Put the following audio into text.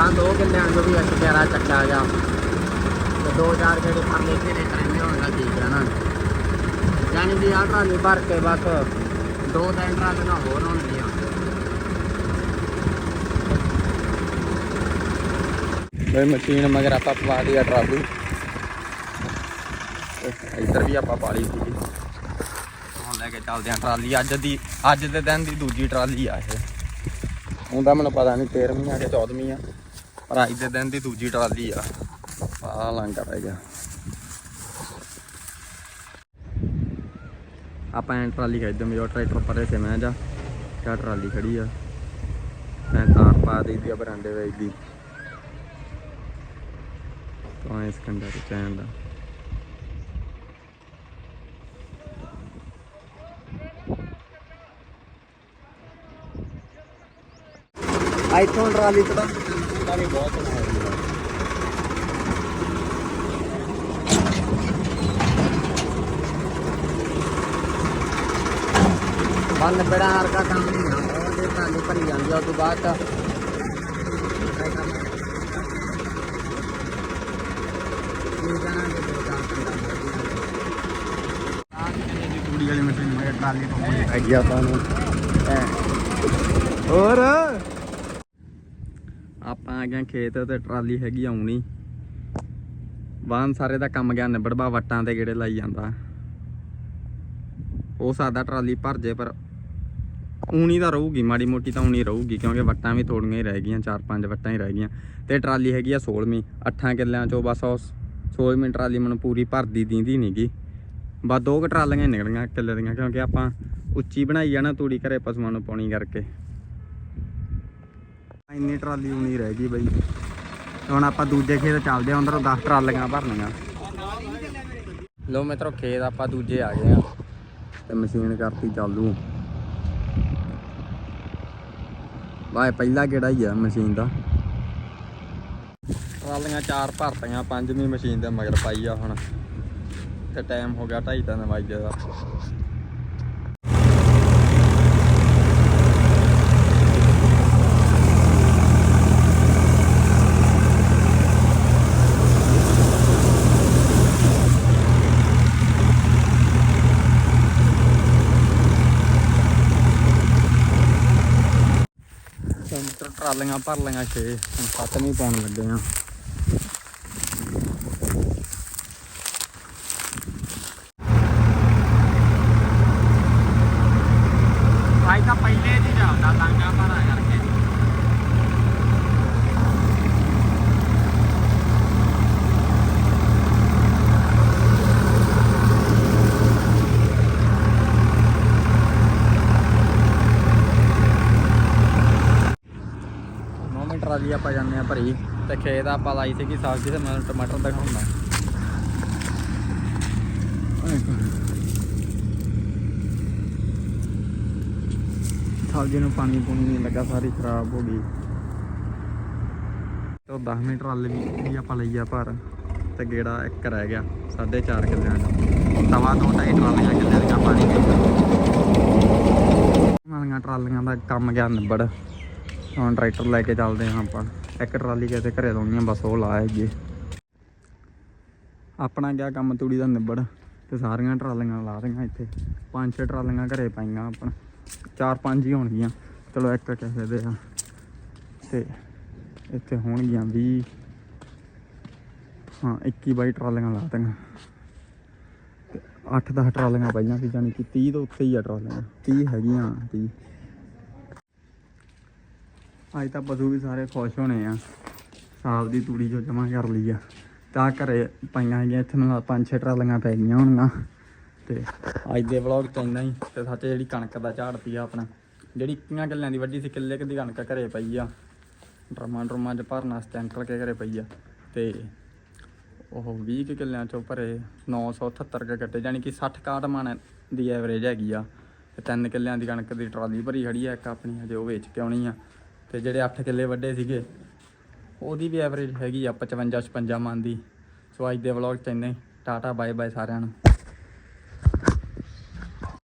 ਤਾਂ ਦੋ ਕਿੱਲਿਆਂ ਨੂੰ ਵੀ ਇੱਕ ਕਿਆਰਾ ਚੱਕਿਆ ਗਿਆ ਤੇ ਦੋ ਚਾਰ ਜਿਹੜੇ ਪਰਲੇ ਘੇਰੇ ਕਰਨੇ ਹੋਣ ਦਾ ਠੀਕ ਹੈ ਨਾ ਯਾਨੀ ਕਿ ਆਹ ਟਰਾਲੀ ਭਰ ਕੇ ਬਸ ਦੋ ਤਿੰਨ ਟਰਾਲੀਆਂ ਹੋਰ ਹੋਣਗੀਆਂ। ਬਈ ਮਸ਼ੀਨ ਮਗਰ ਆਪਾਂ ਪਵਾ ਲਈ ਆ ਟਰਾਲੀ। ਇੱਧਰ ਵੀ ਆਪਾਂ ਪਾ ਲਈ ਸੀ। ਹੁਣ ਲੈ ਕੇ ਚੱਲਦੇ ਆ ਟਰਾਲੀ। ਅੱਜ ਦੀ, ਅੱਜ ਦੇ ਦਿਨ ਦੀ ਦੂਜੀ ਟਰਾਲੀ ਆ ਇਹ। ਹੁੰਦਾ ਮੈਨੂੰ ਪਤਾ ਨਹੀਂ 13ਵੀਂ ਆ ਕਿ 14ਵੀਂ ਆ। ਪਰ ਅੱਜ ਦੇ ਦਿਨ ਦੀ ਦੂਜੀ ਟਰਾਲੀ ਆ। ਆ ਲੰਗਾ ਰਹਿ ਗਿਆ। ਆਪਾਂ ਐਂ ਟਰਾਲੀ ਖਿੱਚਦੇ ਮੇਰਾ ਟਰੈਕਟਰ ਪਰੇ ਤੇ ਮੈਂ ਜਾ, ਕਿਆ ਟਰਾਲੀ ਖੜੀ ਆ। ਮੈਂ ਤਾਰ ਪਾ ਦੇ ਆ, ਬਰਾਂਡੇ ਵਿੱਚ ਦੀ। ਤਾਂ ਇਸ ਕੰਡਾ ਤੇ ਚੈਨ ਦਾ। ਆਈਫੋਨ ਟਰਾਲੀ ਤਾਂ ਤਾਂ ਵੀ ਬਹੁਤ ਹੈ। ਬੰਨ ਬੜਾ ਹਰ ਦਾ ਕੰਮ ਨਹੀਂ ਆ ਉਹਦੇ ਟਰਾਲੀ ਭਰੀ ਜਾਂਦੀ ਆ ਉਸ ਤੋਂ ਬਾਅਦ ਤਾਂ ਟਰਾਲੀ ਪਾਉਣੀ ਹੈਗੀ ਆਪਾਂ ਨੂੰ। ਹੋਰ? ਆ ਗਏ ਖੇਤ ਤੇ ਟਰਾਲੀ ਹੈਗੀ ਆਉਣੀ। ਵਾਹਨ ਸਾਰੇ ਦਾ ਕੰਮ ਗਿਆ ਨਿਬੜਵਾ ਵੱਟਾਂ ਤੇ ਗੇੜੇ ਲਾਈ ਜਾਂਦਾ। ਉਹ ਸਾਦਾ ਟਰਾਲੀ ਭਰ ਜੇ, ਪਰ ਊਣੀ ਤਾਂ ਰਹੂਗੀ, ਮਾੜੀ ਮੋਟੀ ਤਾਂ ਊਣੀ ਰਹੂਗੀ, ਕਿਉਂਕਿ ਵੱਟਾਂ ਵੀ ਥੋੜੀਆਂ ਹੀ ਰਹਿ ਗਈਆਂ, ਚਾਰ ਪੰਜ ਵੱਟਾਂ ਹੀ ਰਹਿ ਗਈਆਂ। ਤੇ ਟਰਾਲੀ ਹੈਗੀ ਆ 16ਵੀਂ 8 ਕਿੱਲਿਆਂ ਚੋਂ ਬਸ ਉਹ 16ਵੀਂ ਟਰਾਲੀ ਮੈਨੂੰ ਪੂਰੀ ਭਰਦੀ ਦੀਂਦੀ ਨਹੀਂਗੀ ਬਸ ਦੋ ਕੁ ਟਰਾਲੀਆਂ ਨਿਕਲੀਆਂ ਕਿੱਲੇ ਦੀਆਂ, ਕਿਉਂਕਿ ਆਪਾਂ ਉੱਚੀ ਬਣਾਈ ਆ ਨਾ, ਤੂੜੀ ਘਰੇ ਪਸ਼ੂਆਂ ਨੂੰ ਪਾਉਣੀ ਕਰਕੇ। ਇੰਨੀ ਟਰਾਲੀ ਊਣੀ ਰਹਿ ਗਈ ਬਈ। ਹੁਣ ਆਪਾਂ ਦੂਜੇ ਖੇਤ ਚੱਲਦੇ ਆਂ ਅੰਦਰੋਂ 10 ਟਰਾਲੀਆਂ ਭਰਨੀਆਂ। ਲੋ ਮਿੱਤਰੋ ਖੇਤ ਆਪਾਂ ਦੂਜੇ ਆ ਗਏ ਆ। ਤੇ ਮਸ਼ੀਨ ਕਰਤੀ ਚਾਲੂ। ਵਾਏ ਪਹਿਲਾ ਕਿਹੜਾ ਹੀ ਆ ਮਸ਼ੀਨ ਦਾ? ਟਰਾਲੀਆਂ ਚਾਰ ਭਰਤੀਆਂ ਪੰਜਵੀਂ ਮਸ਼ੀਨ ਦੇ ਮਗਰ ਪਾਈ ਆ ਹੁਣ। ਤੇ ਟਾਈਮ ਹੋ ਗਿਆ 2:30 ਤਿੰਨ ਵਜੇ ਦਾ ਟਰਾਲੀਆਂ ਭਰ ਲਈਆਂ 6 ਹੁਣ ਸੱਤਵੀਂ ਪਾਉਣ ਲੱਗੇ ਆ ਭਾਈ ਤਾਂ ਪਹਿਲੇ ਦੀ ਜਾਂਦਾ ਲਾਂਗਾ ਭਰਾ ਕਰਕੇ ਨੌ ਮਿੰਟ ਟਰਾਲੀ ਆਪਾਂ ਜਾਂਦੇ ਆ ਭਰੀ ਤੇ ਖੇਤ ਆਪਾਂ ਲਾਈ ਸੀਗੀ ਸਬਜ਼ੀ ਤੇ ਮੈਂ ਟਮਾਟਰ ਦਿਖਾਉਂਦਾ ਸਬਜ਼ੀ ਨੂੰ ਪਾਣੀ ਪੂਣੀ ਨਹੀਂ ਲੱਗਾ, ਸਾਰੀ ਖਰਾਬ ਹੋ ਗਈ। ਤੇ 10 ਮਿੰਟ ਟਰਾਲੀ ਵੀ ਆਪਾਂ ਲਈ ਆ ਭਰ ਤੇ ਗੇੜਾ ਇੱਕ ਰਹਿ ਗਿਆ 4.5 ਕਿੱਲਿਆਂ ਦਾ। ਤਵਾ ਦੋ ਢਾਈ ਟਰਾਲੀਆਂ ਕਿੱਲੇ ਦੀਆਂ ਪਾਣੀ ਦੇ ਟਰਾਲੀਆਂ ਦਾ ਕੰਮ ਗਿਆ ਨਿਬੜ। ਹੁਣ ਟਰੈਕਟਰ ਲੈ ਕੇ ਚੱਲਦੇ ਹਾਂ ਆਪਾਂ। ਇੱਕ ਟਰਾਲੀ ਕਿਤੇ ਘਰੇ ਲਾਉਣੀ ਆ, ਬਸ ਉਹ ਲਾ ਜੀ ਆਪਣਾ ਗਿਆ ਕੰਮ ਤੂੜੀ ਦਾ ਨਿਬੜ? ਤੇ ਸਾਰੀਆਂ ਟਰਾਲੀਆਂ ਲਾ ਰਹੀਆਂ ਇੱਥੇ। ਪੰਜ ਛੇ ਟਰਾਲੀਆਂ ਘਰੇ ਪਾਈਆਂ ਆਪਣ ਚਾਰ ਪੰਜ ਹੀ ਹੋਣਗੀਆਂ। ਚਲੋ ਇੱਕ ਕਿਸੇ ਦੇ ਆ। ਤੇ ਇੱਥੇ ਹੋਣਗੀਆਂ 20 ਹਾਂ 21 22 ਟਰਾਲੀਆਂ ਲਾ ਦਿੱਤੀਆਂ ਤੇ 8-10 ਟਰਾਲੀਆਂ ਪਾਈਆਂ ਸੀ ਜਾਨੀ ਕਿ 30 ਤੋਂ ਉੱਤੇ ਹੀ ਆ ਟਰਾਲੀਆਂ। 30 ਹੈਗੀਆਂ 30 ਅੱਜ ਤਾਂ ਪਸ਼ੂ ਵੀ ਸਾਰੇ ਖੁਸ਼ ਹੋਣੇ ਆ। ਸਾਲ ਦੀ ਤੂੜੀ ਜੋ ਜਮਾ ਕਰ ਲਈ ਆ। ਤਾਂ ਘਰੇ ਪਾਈਆਂ ਹੈਗੀਆਂ, ਇੱਥੇ ਨੂੰ ਪੰਜ ਛੇ ਟਰਾਲੀਆਂ ਪੈ ਗਈਆਂ ਹੋਣਗੀਆਂ ਤੇ ਅੱਜ ਦੇ ਵਲੌਗ ਚ ਇੰਨਾ ਹੀ। ਤੇ ਸੱਚ ਜਿਹੜੀ ਕਣਕ ਦਾ ਝਾੜਤੀ ਆ ਆਪਣਾ। ਜਿਹੜੀ ਇੱਕੀਆਂ ਕਿੱਲਿਆਂ ਦੀ ਵੱਡੀ ਸੀ, ਕਿੱਲੇ ਕੁ ਦੀ ਕਣਕ ਘਰੇ ਪਈ ਆ। ਡਰਮਾਂ ਡਰਮਾਂ ਚ ਭਰਨ ਵਾਸਤੇ ਸਟੈਂਟਰ ਕੇ ਘਰੇ ਪਈ ਆ। ਤੇ ਉਹ 20 ਕੁ ਕਿੱਲਿਆਂ ਚੋਂ ਭਰੇ 978 ਕੇ ਕੱਟੇ ਜਾਨੀ ਕਿ 60 ਕਾਟ ਮਣ ਦੀ ਐਵਰੇਜ ਹੈਗੀ ਆ। ਤੇ ਤਿੰਨ ਕਿੱਲਿਆਂ ਦੀ ਕਣਕ ਦੀ ਟਰਾਲੀ ਭਰੀ ਖੜੀ ਆ, ਇੱਕ ਆਪਣੀ ਹਜੇ ਉਹ ਵੇਚ ਕੇ ਆਉਣੀ ਆ। ਤੇ ਜਿਹੜੇ 8 ਕਿੱਲੇ ਵੱਡੇ ਸੀਗੇ, ਉਹਦੀ ਵੀ ਐਵਰੇਜ ਹੈਗੀ ਆ 55 56 ਮਨ ਦੀ। ਸੋ ਅੱਜ ਦੇ ਵਲੌਗ ਚ ਇੰਨੇ। ਟਾਟਾ ਬਾਏ ਬਾਏ ਸਾਰਿਆਂ ਨੂੰ।